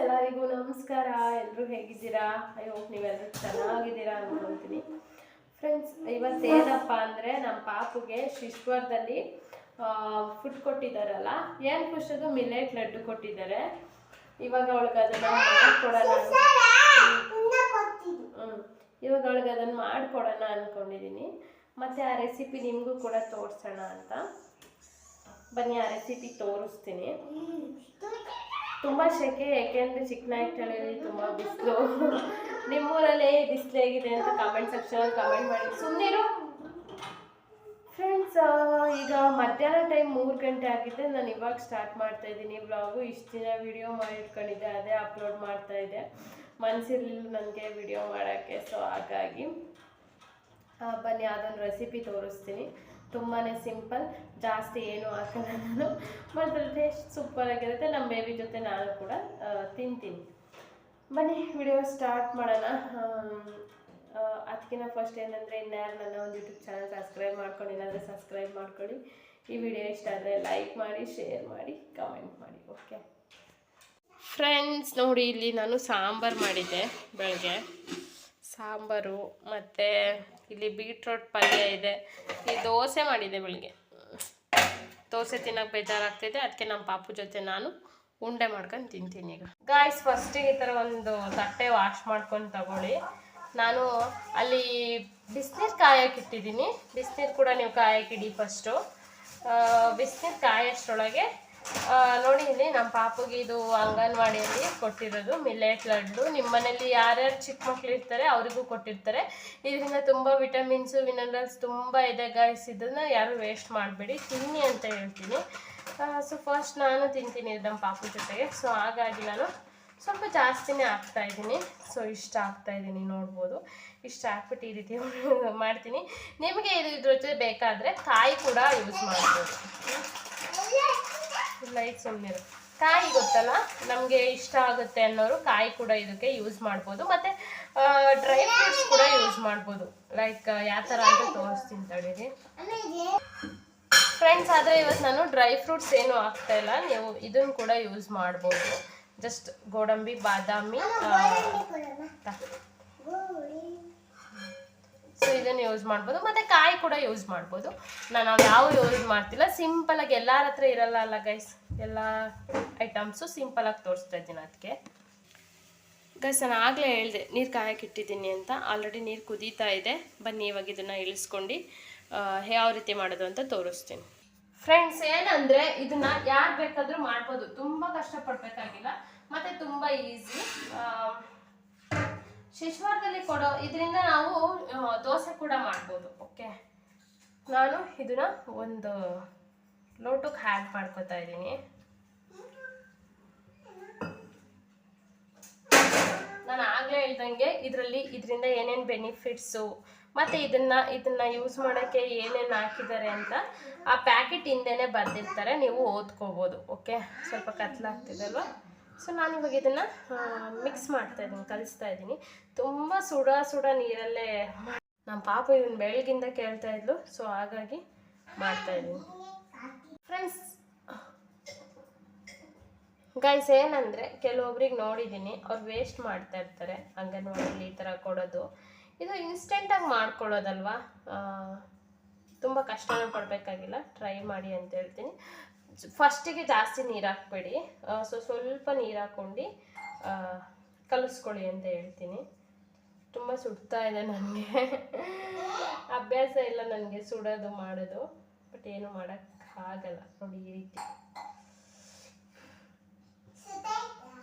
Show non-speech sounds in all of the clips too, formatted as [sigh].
ಎಲ್ಲರಿಗೂ ನಮಸ್ಕಾರ. ಎಲ್ಲರೂ ಹೇಗಿದ್ದೀರಾ? ಐ ಹೋಪ್ ನೀವೆಲ್ಲರೂ ಚೆನ್ನಾಗಿದ್ದೀರಾ ಅನ್ಕೊಂತೀನಿ ಫ್ರೆಂಡ್ಸ್ ಇವತ್ತೇನಪ್ಪ ಅಂದರೆ ನಮ್ಮ ಪಾಪುಗೆ ಶಿಶ್ವರದಲ್ಲಿ ಫುಡ್ ಕೊಟ್ಟಿದ್ದಾರಲ್ಲ, ಏನು ಖುಷ್ ಅದು ಮಿಲೆಟ್ ಲಡ್ಡು ಕೊಟ್ಟಿದ್ದಾರೆ. ಇವಾಗ ಅವಳಿಗೆ ಅದನ್ನು ಮಾಡಿಕೊಡೋಣ ಹ್ಞೂ ಇವಾಗ ಅವಳಿಗೆ ಅದನ್ನು ಮಾಡಿಕೊಡೋಣ ಅಂದ್ಕೊಂಡಿದ್ದೀನಿ ಮತ್ತು ಆ ರೆಸಿಪಿ ನಿಮಗೂ ಕೂಡ ತೋರಿಸೋಣ ಅಂತ. ಬನ್ನಿ, ಆ ರೆಸಿಪಿ ತೋರಿಸ್ತೀನಿ. ತುಂಬ ಸೆಕೆ ಯಾಕೆಂದರೆ ಚಿಕ್ಕನಾಯ್ತಳಲ್ಲಿ ತುಂಬ ಬಿಸಿಲು. ನಿಮ್ಮೂರಲ್ಲಿ ಬಿಸಿಲು ಹೇಗಿದೆ ಅಂತ ಕಮೆಂಟ್ ಸೆಕ್ಷನಲ್ಲಿ ಕಮೆಂಟ್ ಮಾಡಿ. ಸುಮ್ಮನಿರು ಫ್ರೆಂಡ್ಸ್ ಈಗ ಮಧ್ಯಾಹ್ನ ಟೈಮ್ ಮೂರು ಗಂಟೆ ಆಗಿದೆ ನಾನು ಇವಾಗ ಸ್ಟಾರ್ಟ್ ಮಾಡ್ತಾ ಇದ್ದೀನಿ ಬ್ಲಾಗು ಇಷ್ಟು ದಿನ ವಿಡಿಯೋ ಮಾಡಿಟ್ಕೊಂಡಿದ್ದೆ, ಅದೇ ಅಪ್ಲೋಡ್ ಮಾಡ್ತಾ ಇದ್ದೆ. ಮನಸ್ಸಿರ್ಲಿಲ್ಲ ನನಗೆ ವಿಡಿಯೋ ಮಾಡೋಕ್ಕೆ ಸೊ ಹಾಗಾಗಿ ಬನ್ನಿ, ಅದೊಂದು ರೆಸಿಪಿ ತೋರಿಸ್ತೀನಿ. ತುಂಬಾ ಸಿಂಪಲ್, ಜಾಸ್ತಿ ಏನು ಹಾಕಲ್ಲ ನಾನು. ಟೇಸ್ಟ್ ಸೂಪರಾಗಿರುತ್ತೆ ನಮ್ಮ ಬೇಬಿ ಜೊತೆ ನಾನು ಕೂಡ ತಿಂತೀನಿ. ಬನ್ನಿ ವಿಡಿಯೋ ಸ್ಟಾರ್ಟ್ ಮಾಡೋಣ. ಅದಕ್ಕಿಂತ ಫಸ್ಟ್ ಏನಂದರೆ, ಇನ್ಯಾರು ನನ್ನ ಒಂದು ಯೂಟ್ಯೂಬ್ ಚಾನಲ್ ಸಬ್ಸ್ಕ್ರೈಬ್ ಮಾಡ್ಕೊಂಡು ಏನಾದರೂ ಸಬ್ಸ್ಕ್ರೈಬ್ ಮಾಡ್ಕೊಳ್ಳಿ. ಈ ವಿಡಿಯೋ ಇಷ್ಟ ಆದರೆ ಲೈಕ್ ಮಾಡಿ ಶೇರ್ ಮಾಡಿ ಕಮೆಂಟ್ ಮಾಡಿ ಓಕೆ ಫ್ರೆಂಡ್ಸ್ ನೋಡಿ, ಇಲ್ಲಿ ನಾನು ಸಾಂಬಾರು ಮಾಡಿದ್ದೆ ಬೆಳಗ್ಗೆ. ಸಾಂಬಾರು ಮತ್ತು ಇಲ್ಲಿ ಬೀಟ್ರೋಟ್ ಪಲ್ಯ ಇದೆ. ಈ ದೋಸೆ ಮಾಡಿದೆ ಬೆಳಿಗ್ಗೆ. ದೋಸೆ ತಿನ್ನೋಕೆ ಬೇಜಾರಾಗ್ತಿದೆ. ಅದಕ್ಕೆ ನಮ್ಮ ಪಾಪು ಜೊತೆ ನಾನು ಉಂಡೆ ಮಾಡ್ಕೊಂಡು ತಿಂತೀನಿ ಈಗ. ಗಾಯ್ಸ್ ಫಸ್ಟಿಗೆ ಈ ಥರ ಒಂದು ತಟ್ಟೆ ವಾಶ್ ಮಾಡ್ಕೊಂಡು ತಗೊಳ್ಳಿ. ನಾನು ಅಲ್ಲಿ ಬಿಸಿನೀರು ಕಾಯೋಕ್ಕಿಟ್ಟಿದ್ದೀನಿ ಬಿಸಿನೀರು ಕೂಡ ನೀವು ಕಾಯೋಕ್ಕಿಡಿ ಫಸ್ಟು ಬಿಸಿನೀರು ಕಾಯೋಷ್ಟರೊಳಗೆ ನೋಡಿ ಇಲ್ಲಿ ನಮ್ಮ ಪಾಪುಗೆ ಇದು ಅಂಗನವಾಡಿಯಲ್ಲಿ ಕೊಟ್ಟಿರೋದು ಮಿಲೆಟ್ ಲಡ್ಡು. ನಿಮ್ಮ ಮನೇಲಿ ಯಾರ್ಯಾರು ಚಿಕ್ಕ ಮಕ್ಕಳು ಇರ್ತಾರೆ ಅವರಿಗೂ ಕೊಟ್ಟಿರ್ತಾರೆ. ಇದರಿಂದ ತುಂಬ ವಿಟಮಿನ್ಸು, ಮಿನರಲ್ಸ್ ತುಂಬ ಇದೆ ಗಾಯ್ಸ್ ಇದನ್ನು ಯಾರು ವೇಸ್ಟ್ ಮಾಡಬೇಡಿ. ತಿನ್ನಿ ಅಂತ ಹೇಳ್ತೀನಿ. ಸೊ ಫಸ್ಟ್ ನಾನು ತಿಂತೀನಿ ನಮ್ಮ ಪಾಪು ಜೊತೆಗೆ. ಸೊ ಹಾಗಾಗಿ ನಾನು ಸ್ವಲ್ಪ ಜಾಸ್ತಿನೇ ಹಾಕ್ತಾ ಇದ್ದೀನಿ. ಸೊ ಇಷ್ಟ ಆಗ್ತಾ ಇದ್ದೀನಿ ನೋಡ್ಬೋದು. ಇಷ್ಟ ಹಾಕ್ಬಿಟ್ಟು ಈ ರೀತಿ [laughs] ಮಾಡ್ತೀನಿ. ನಿಮಗೆ ಇದು ಇದ್ರ ಜೊತೆ ಬೇಕಾದರೆ ಕಾಯಿ ಕೂಡ ಯೂಸ್ ಮಾಡ್ಬೋದು. ಲೈಟ್ ಸುಮ್ಮನೆ ಕಾಯಿ ಗೊತ್ತಲ್ಲ? ನಮಗೆ ಇಷ್ಟ ಆಗುತ್ತೆ ಅನ್ನೋರು ಕಾಯಿ ಕೂಡ ಇದಕ್ಕೆ ಯೂಸ್ ಮಾಡ್ಬೋದು. ಮತ್ತು ಡ್ರೈ ಫ್ರೂಟ್ಸ್ ಕೂಡ ಯೂಸ್ ಮಾಡ್ಬೋದು. ಲೈಕ್ ಯಾವ ಥರ ಅಂತ ತೋರಿಸ್ತೀನಿ ತಡೀರಿ. ಫ್ರೆಂಡ್ಸ್ ಆದರೆ ಇವತ್ತು ನಾನು ಡ್ರೈ ಫ್ರೂಟ್ಸ್ ಏನು ಆಗ್ತಾ ಇಲ್ಲ. ನೀವು ಇದನ್ನು ಕೂಡ ಯೂಸ್ ಮಾಡ್ಬೋದು. ಜಸ್ಟ್ ಗೋಡಂಬಿ ಬಾದಾಮಿ ಸೊ ಇದನ್ನು ಯೂಸ್ ಮಾಡ್ಬೋದು. ಮತ್ತು ಕಾಯಿ ಕೂಡ ಯೂಸ್ ಮಾಡ್ಬೋದು. ನಾನು ಯಾವ ಯೂಸ್ ಮಾಡ್ತಿಲ್ಲ. ಸಿಂಪಲಾಗಿ ಎಲ್ಲರ ಹತ್ರ ಇರಲ್ಲ ಅಲ್ಲ ಗೈಸ್ ಎಲ್ಲ ಐಟಮ್ಸು ಸಿಂಪಲಾಗಿ ತೋರಿಸ್ತಾ ಇದ್ದೀನಿ ಅದಕ್ಕೆ ಗೈಸ್ ನಾನು ಆಗಲೇ ಹೇಳಿದೆ, ನೀರು ಕಾಯಕ್ಕೆ ಇಟ್ಟಿದ್ದೀನಿ ಅಂತ. ಆಲ್ರೆಡಿ ನೀರು ಕುದೀತಾ ಇದೆ. ಬನ್ನಿ, ಇವಾಗ ಇದನ್ನು ಇಳಿಸ್ಕೊಂಡು ಯಾವ ರೀತಿ ಮಾಡೋದು ಅಂತ ತೋರಿಸ್ತೀನಿ. ಫ್ರೆಂಡ್ಸ್ ಏನಂದ್ರೆ ಇದನ್ನ ಯಾರು ಬೇಕಾದರೂ ಮಾಡ್ಬೋದು. ತುಂಬ ಕಷ್ಟಪಡ್ಬೇಕಾಗಿಲ್ಲ. ಮತ್ತೆ ತುಂಬ ಈಸಿ ಶಿಶ್ವಾರದಲ್ಲಿ ಕೊಡೋ ಇದರಿಂದ ನಾವು ದೋಸೆ ಕೂಡ ಮಾಡ್ಬೋದು. ಓಕೆ ನಾನು ಇದನ್ನ ಒಂದು ಲೋಟಕ್ಕೆ ಹ್ಯಾಡ್ ಮಾಡ್ಕೋತಾ ಇದ್ದೀನಿ. ನಾನು ಆಗಲೇ ಹೇಳ್ದಂಗೆ ಇದರಲ್ಲಿ ಇದರಿಂದ ಏನೇನು ಬೆನಿಫಿಟ್ಸು ಮತ್ತು ಇದನ್ನು ಇದನ್ನು ಯೂಸ್ ಮಾಡೋಕ್ಕೆ ಏನೇನು ಹಾಕಿದ್ದಾರೆ ಅಂತ ಆ ಪ್ಯಾಕೆಟ್ ಹಿಂದೆನೇ ಬರೆದಿರ್ತಾರೆ, ನೀವು ಓದ್ಕೋಬೋದು. ಓಕೆ ಸ್ವಲ್ಪ ಕತ್ಲಾಗ್ತಿದಲ್ವ ಸೊ ನಾನು ಇವಾಗ ಇದನ್ನು ಮಿಕ್ಸ್ ಮಾಡ್ತಾ ಇದ್ದೀನಿ ಕಲಿಸ್ತಾ ಇದ್ದೀನಿ ತುಂಬ ಸುಡ ಸುಡ ನೀರಲ್ಲೇ ನಮ್ಮ ಪಾಪ ಇವನ್ ಬೆಳಗಿಂದ ಕೇಳ್ತಾ ಇದ್ಲು ಸೊ ಹಾಗಾಗಿ ಮಾಡ್ತಾ ಇದ್ದೀನಿ ಫ್ರೆಂಡ್ಸ್ ಗೈಸ್ ಏನಂದರೆ ಕೆಲವೊಬ್ರಿಗೆ ನೋಡಿದ್ದೀನಿ ಅವ್ರು ವೇಸ್ಟ್ ಮಾಡ್ತಾ ಇರ್ತಾರೆ, ಅಂಗನವಾಡಿಲಿ ಈ ಥರ ಕೊಡೋದು. ಇದು ಇನ್ಸ್ಟೆಂಟಾಗಿ ಮಾಡ್ಕೊಳ್ಳೋದಲ್ವಾ? ತುಂಬ ಕಷ್ಟನೂ ಪಡಬೇಕಾಗಿಲ್ಲ ಟ್ರೈ ಮಾಡಿ ಅಂತ ಹೇಳ್ತೀನಿ. ಫಸ್ಟಿಗೆ ಜಾಸ್ತಿ ನೀರು ಹಾಕ್ಬೇಡಿ. ಸೊ ಸ್ವಲ್ಪ ನೀರು ಹಾಕ್ಕೊಂಡು ಕಲಿಸ್ಕೊಳ್ಳಿ ಅಂತ ಹೇಳ್ತೀನಿ. ತುಂಬ ಸುಡ್ತಾ ಇದೆ ನನಗೆ. ಅಭ್ಯಾಸ ಇಲ್ಲ ನನಗೆ ಸುಡೋದು, ಮಾಡೋದು. ಬಟ್ ಏನು ಮಾಡೋಕ್ಕಾಗಲ್ಲ ನೋಡಿ ಈ ರೀತಿ.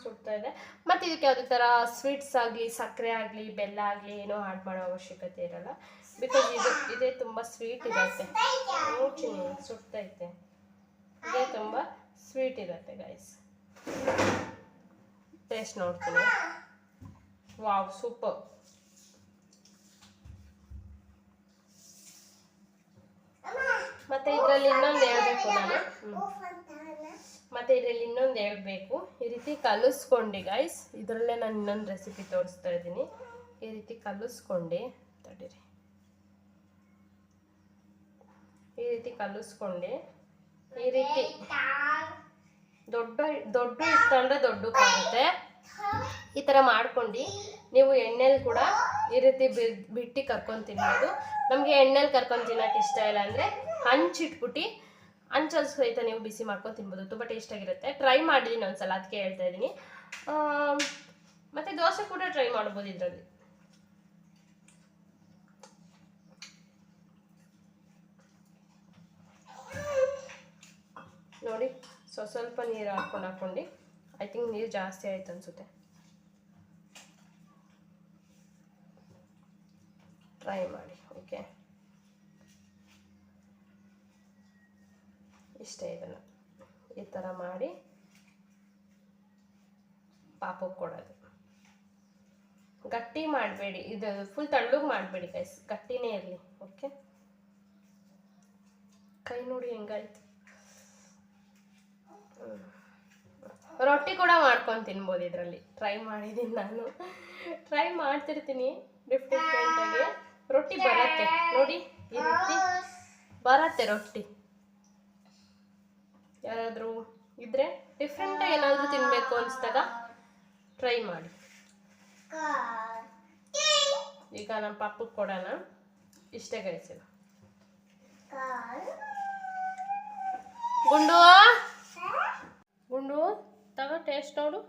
ಸುಡ್ತಾ ಇದೆ. ಮತ್ತು ಇದಕ್ಕೆ ಯಾವುದೇ ಥರ ಸ್ವೀಟ್ಸ್ ಆಗಲಿ, ಸಕ್ಕರೆ ಆಗಲಿ, ಬೆಲ್ಲ ಆಗಲಿ ಏನೋ ಆ್ಯಡ್ ಮಾಡೋ ಅವಶ್ಯಕತೆ ಇರಲ್ಲ. ಬಿಕಾಸ್ ಇದು, ಇದೇ ತುಂಬ ಸ್ವೀಟ್ ಇರುತ್ತೆ. ಸುಡ್ತೈತೆ ಇದೇ ತುಂಬ ಸ್ವೀಟ್ ಇರುತ್ತೆ ಗೈಸ್ ಟೇಸ್ಟ್ ನೋಡ್ತೀನಿ. ವಾವ್ ಸೂಪರ್ ಮತ್ತೆ ಇದರಲ್ಲಿ ಇನ್ನೊಂದು ಹೇಳ್ಬೇಕು ನಾನು. ಮತ್ತೆ ಇದರಲ್ಲಿ ಇನ್ನೊಂದು ಹೇಳ್ಬೇಕು. ಈ ರೀತಿ ಕಲಿಸ್ಕೊಂಡು ಗೈಸ್ ಇದರಲ್ಲೇ ನಾನು ಇನ್ನೊಂದು ರೆಸಿಪಿ ತೋರಿಸ್ತಾ ಇದ್ದೀನಿ. ಈ ರೀತಿ ಕಲಿಸ್ಕೊಂಡು, ತಡೀರಿ. ಈ ರೀತಿ ಕಲಿಸ್ಕೊಂಡು. ಈ ರೀತಿ. ದೊಡ್ಡ ದೊಡ್ಡ ಇಟ್ಕೊಂಡ್ರೆ ದೊಡ್ಡ ಕಾಣುತ್ತೆ. ಈ ಥರ ಮಾಡ್ಕೊಂಡು ನೀವು ಎಣ್ಣೆಲಿ ಕೂಡ ಈ ರೀತಿ ಬಿಟ್ಟಿ ಕರ್ಕೊಂಡು ತಿನ್ಬೋದು. ನಮಗೆ ಎಣ್ಣೆಲಿ ಕರ್ಕೊಂಡು ತಿನ್ನೋಕೆ ಇಷ್ಟ ಇಲ್ಲ ಅಂದರೆ ಹಂಚಿಟ್ಬಿಟ್ಟು ಹಂಚಲ್ ಸಹಿತ ನೀವು ಬಿಸಿ ಮಾಡ್ಕೊಂಡು ತಿನ್ಬೋದು. ತುಂಬ ಟೇಸ್ಟಾಗಿರುತ್ತೆ ಟ್ರೈ ಮಾಡಿದ್ದೀನಿ ಒಂದ್ಸಲ ಅದಕ್ಕೆ ಹೇಳ್ತಾ ಇದ್ದೀನಿ. ಮತ್ತು ದೋಸೆ ಕೂಡ ಟ್ರೈ ಮಾಡ್ಬೋದು ಇದರಲ್ಲಿ ನೋಡಿ ಸೊ ಸ್ವಲ್ಪ ನೀರು ಹಾಕ್ಕೊಂಡು ಹಾಕ್ಕೊಂಡು ಐ ಥಿಂಕ್ ನೀರು ಜಾಸ್ತಿ ಆಯ್ತು ಅನ್ಸುತ್ತೆ. ಟ್ರೈ ಮಾಡಿ ಓಕೆ ಇಷ್ಟೇ ಇದನ್ನು. ಈ ಥರ ಮಾಡಿ ಪಾಪಕ್ಕೆ ಕೊಡೋದು. ಗಟ್ಟಿ ಮಾಡಬೇಡಿ, ಇದು ಫುಲ್ ತಳ್ಳಗೆ ಮಾಡಬೇಡಿ ಗೈಸ್ ಗಟ್ಟಿನೇ ಇರಲಿ ಓಕೆ ಕೈ ನೋಡಿ ಹೆಂಗಾಯ್ತು. ರೊಟ್ಟಿ ಕೂಡ ಮಾಡ್ಕೊಂಡು ತಿನ್ಬೋದು ಇದರಲ್ಲಿ. ಟ್ರೈ ಮಾಡಿದ್ದೀನಿ ನಾನು. ಟ್ರೈ ಮಾಡ್ತಿರ್ತೀನಿ ಡಿಫ್ರೆಂಟಾಗಿ ರೊಟ್ಟಿ ಬರತ್ತೆ. ನೋಡಿ, ಈ ರೊಟ್ಟಿ ಬರತ್ತೆ ರೊಟ್ಟಿ. ಯಾರಾದರೂ ಇದ್ರೆ ಡಿಫ್ರೆಂಟಾಗಿ ಏನಾದರೂ ತಿನ್ನಬೇಕು ಅನಿಸ್ದಾಗ ಟ್ರೈ ಮಾಡಿ. ಈಗ ನಮ್ಮ ಪಪ್ಪಗೆ ಕೊಡೋಣ. ಇಷ್ಟೇ ಕಳಿಸಿಲ್ಲ ಗುಂಡು. ಗುಂಡು ತಗೋ ಟೇಸ್ಟ್ ನೋಡು.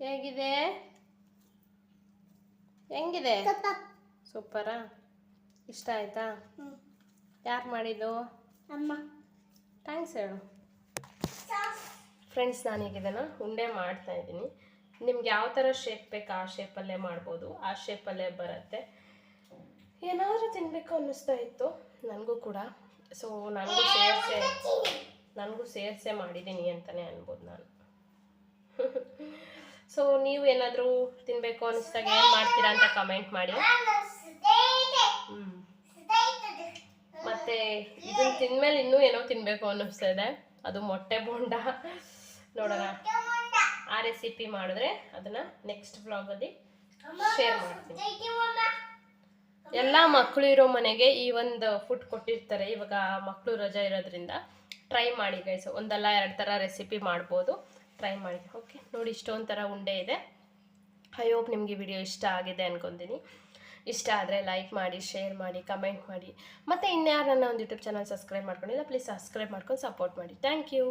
ಹೇಗಿದೆ? ಹೆಂಗಿದೆ? ಸೂಪರಾ. ಇಷ್ಟ ಆಯ್ತಾ? ಯಾರು ಮಾಡಿದ್ದು? ಅಮ್ಮ. ಥ್ಯಾಂಕ್ಸ್ ಹೇಳು. ಫ್ರೆಂಡ್ಸ್ ನಾನು ಇದನ್ನು ಉಂಡೆ ಮಾಡ್ತಾ ಇದ್ದೀನಿ. ನಿಮ್ಗೆ ಯಾವ ಥರ ಶೇಪ್ ಬೇಕು ಆ ಶೇಪಲ್ಲೇ ಮಾಡ್ಬೋದು ಆ ಶೇಪಲ್ಲೇ ಬರುತ್ತೆ. ಏನಾದರೂ ತಿನ್ನಬೇಕು ಅನ್ನಿಸ್ತಾ ಇತ್ತು ನನಗೂ ಕೂಡ. ಸೊ ನನಗೂ ಸೇರಿಸೆ. ನನಗೂ ಸೇರಿಸೆ ಮಾಡಿದ್ದೀನಿ ಅಂತಲೇ ಅನ್ಬೋದು ನಾನು. [laughs] ಸೊ ನೀವು ಏನಾದರೂ ತಿನ್ನಬೇಕು ಅನಿಸ್ದಾಗ ಏನು ಮಾಡ್ತೀರಾ ಅಂತ ಕಮೆಂಟ್ ಮಾಡಿ. ಮತ್ತು ಇದನ್ನ ತಿಂದ್ಮೇಲೆ ಇನ್ನೂ ಏನೋ ತಿನ್ಬೇಕು ಅನ್ನಿಸ್ತಾ ಇದೆ. ಅದು ಮೊಟ್ಟೆ ಬೋಂಡ. ನೋಡೋಣ. ಆ ರೆಸಿಪಿ ಮಾಡಿದ್ರೆ ಅದನ್ನ ನೆಕ್ಸ್ಟ್ ಬ್ಲಾಗಲ್ಲಿ ಶೇರ್ ಮಾಡ್ತೀನಿ. ಎಲ್ಲ ಮಕ್ಕಳು ಇರೋ ಮನೆಗೆ ಈ ಒಂದು ಫುಡ್ ಕೊಟ್ಟಿರ್ತಾರೆ. ಇವಾಗ ಮಕ್ಕಳು ರಜಾ ಇರೋದ್ರಿಂದ ಟ್ರೈ ಮಾಡಿ ಗೈಸ್ ಒಂದಲ್ಲ ಎರಡು ಥರ ರೆಸಿಪಿ ಮಾಡ್ಬೋದು. ಟ್ರೈ ಮಾಡಿ. ಓಕೆ ನೋಡಿ ಇಷ್ಟೊಂದು ಥರ ಉಂಡೆ ಇದೆ. ಐ ಹೋಪ್ ನಿಮಗೆ ವಿಡಿಯೋ ಇಷ್ಟ ಆಗಿದೆ ಅನ್ಕೊತೀನಿ. ಇಷ್ಟ ಆದರೆ ಲೈಕ್ ಮಾಡಿ ಶೇರ್ ಮಾಡಿ ಕಮೆಂಟ್ ಮಾಡಿ. ಮತ್ತು ಇನ್ಯಾರು ನನ್ನ ಒಂದು ಯೂಟ್ಯೂಬ್ ಚಾನಲ್ ಸಬ್ಸ್ಕ್ರೈಬ್ ಮಾಡ್ಕೊಂಡಿಲ್ಲ ಪ್ಲೀಸ್ ಸಬ್ಸ್ಕ್ರೈಬ್ ಮಾಡ್ಕೊಂಡು ಸಪೋರ್ಟ್ ಮಾಡಿ. Thank you